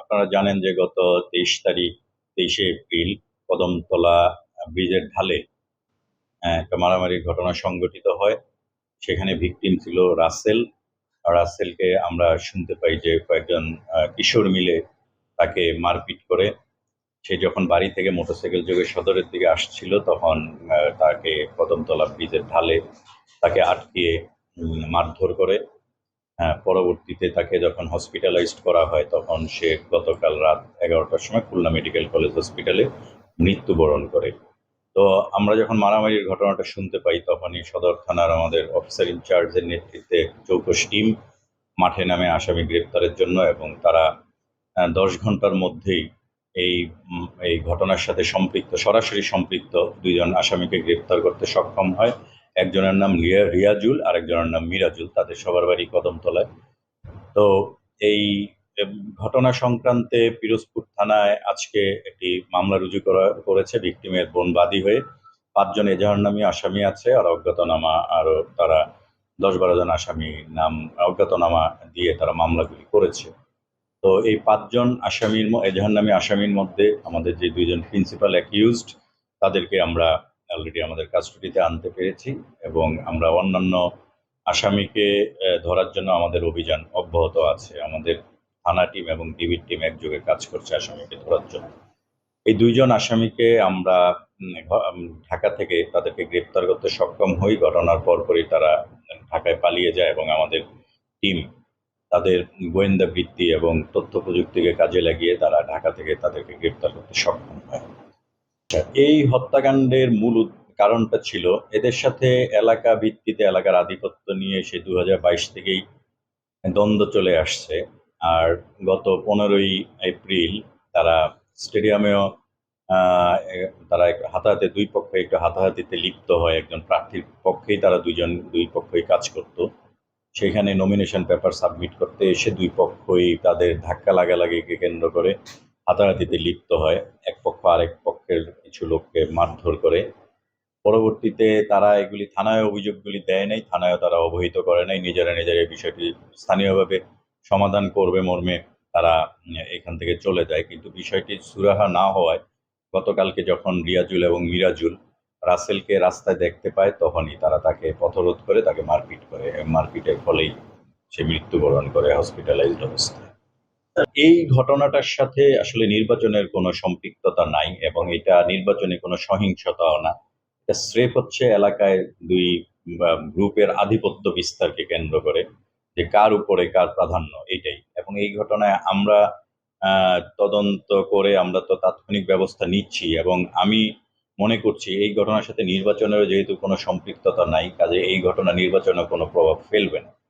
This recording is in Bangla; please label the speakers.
Speaker 1: আপনারা জানেন যে গত তেইশ তারিখ তেইশে এপ্রিল কদমতলা ব্রিজের ঢালে আহ, একটা মারামারির ঘটনা সংঘটিত হয়। সেখানে ভিকটিম ছিল রাসেল। রাসেলকে আমরা শুনতে পাই যে কয়েকজন কিশোর মিলে তাকে মারপিট করে। সে যখন বাড়ি থেকে মোটরসাইকেল যোগে সদরের দিকে আসছিল তখন তাকে কদমতলা ব্রিজের ঢালে তাকে আটকিয়ে মারধর করে। হ্যাঁ, পরবর্তীতে তাকে যখন হসপিটালাইজড করা হয়, তখন সে গতকাল রাত এগারোটার সময় খুলনা মেডিকেল কলেজ হসপিটালে মৃত্যুবরণ করে। তো আমরা যখন মারামারির ঘটনাটা শুনতে পাই, তখনই সদর থানার আমাদের অফিসার ইনচার্জের নেতৃত্বে চৌকস টিম মাঠে নামে আসামি গ্রেপ্তারের জন্য এবং তারা দশ ঘণ্টার মধ্যেই এই এই ঘটনার সাথে সম্পৃক্ত, সরাসরি সম্পৃক্ত দুইজন আসামিকে গ্রেপ্তার করতে সক্ষম হয়। একজনের নাম রিয়া, রিয়াজুল আর একজনের নাম মিরাজুল, তাদের সবার বাড়ি কদমতলায়। তো এই ঘটনা সংক্রান্তে পিরোজপুর থানায় আজকে একটি মামলা রুজু করা, করেছে ভিকটিমের বোন বাদী হয়ে। পাঁচজন এজাহারনামী আসামি আছে আর অজ্ঞাতনামা আরও তারা দশ বারো জন আসামি নাম, অজ্ঞাতনামা দিয়ে তারা মামলাগুলি করেছে। তো এই পাঁচজন আসামির এজাহারনামী আসামির মধ্যে আমাদের যে দুইজন প্রিন্সিপাল অ্যাকিউজড তাদেরকে আমরা অলরেডি আমাদের কাস্টডিতে আনতে পেরেছি এবং আমরা অন্যান্য আসামিকে ধরার জন্য আমাদের অভিযান অব্যাহত আছে। আমাদের থানা টিম এবং ডিবির টিম একযোগে কাজ করছে আসামিকে ধরার জন্য। এই দুইজন আসামিকে আমরা ঢাকা থেকে তাদেরকে গ্রেপ্তার করতে সক্ষম হই। ঘটনার পরপরই তারা ঢাকায় পালিয়ে যায় এবং আমাদের টিম তাদের গোয়েন্দা বৃত্তি এবং তথ্য প্রযুক্তিকে কাজে লাগিয়ে তারা ঢাকা থেকে তাদেরকে গ্রেপ্তার করতে সক্ষম হয়। এই হত্যাকাণ্ডের মূল কারণটা ছিল এদের সাথে এলাকা ভিত্তিতে এলাকার আধিপত্য নিয়ে সে দু থেকেই দ্বন্দ্ব চলে আসছে। আর গত পনেরোই এপ্রিল তারা স্টেডিয়ামেও তারা হাতাহাতি দুই পক্ষে একটু হাতাহাতিতে লিপ্ত হয়। একজন প্রার্থীর পক্ষেই তারা দুজন দুই পক্ষই কাজ করত। সেখানে নমিনেশন পেপার সাবমিট করতে এসে দুই পক্ষই তাদের ধাক্কা লাগালাগিকে কেন্দ্র করে হাতাহাতিতে লিপ্ত হয়। এক পক্ষ আরেক পক্ষের কিছু লোককে মারধর করে। পরবর্তীতে তারা এগুলি থানায় অভিযোগগুলি দেয় নাই থানায় তারা অবহিত করে নাই। নিজেরা নিজেরা বিষয়টি স্থানীয়ভাবে সমাধান করবে মর্মে তারা এখান থেকে চলে যায়। কিন্তু বিষয়টি সুরাহা না হওয়ায় গতকালকে যখন রিয়াজুল এবং মিরাজুল রাসেলকে রাস্তায় দেখতে পায়, তখনই তারা তাকে পথরোধ করে, তাকে মারপিট করে। মারপিটের ফলেই সে মৃত্যুবরণ করে হসপিটালাইজড অবস্থায়। এই ঘটনাটার সাথে আসলে নির্বাচনের কোনো সম্পৃক্ততা নাই এবং এটা নির্বাচনে কোনো সহিংসতাও না। স্রেফ হচ্ছে এলাকায় দুই গ্রুপের আধিপত্য বিস্তারকে কেন্দ্র করে যে কার উপরে কার প্রাধান্য, এটাই। এবং এই ঘটনায় আমরা তদন্ত করে আমরা তো তাৎক্ষণিক ব্যবস্থা নিচ্ছি এবং আমি মনে করছি এই ঘটনার সাথে নির্বাচনেরও যেহেতু কোনো সম্পৃক্ততা নাই, কাজে এই ঘটনা নির্বাচনে কোনো প্রভাব ফেলবে না।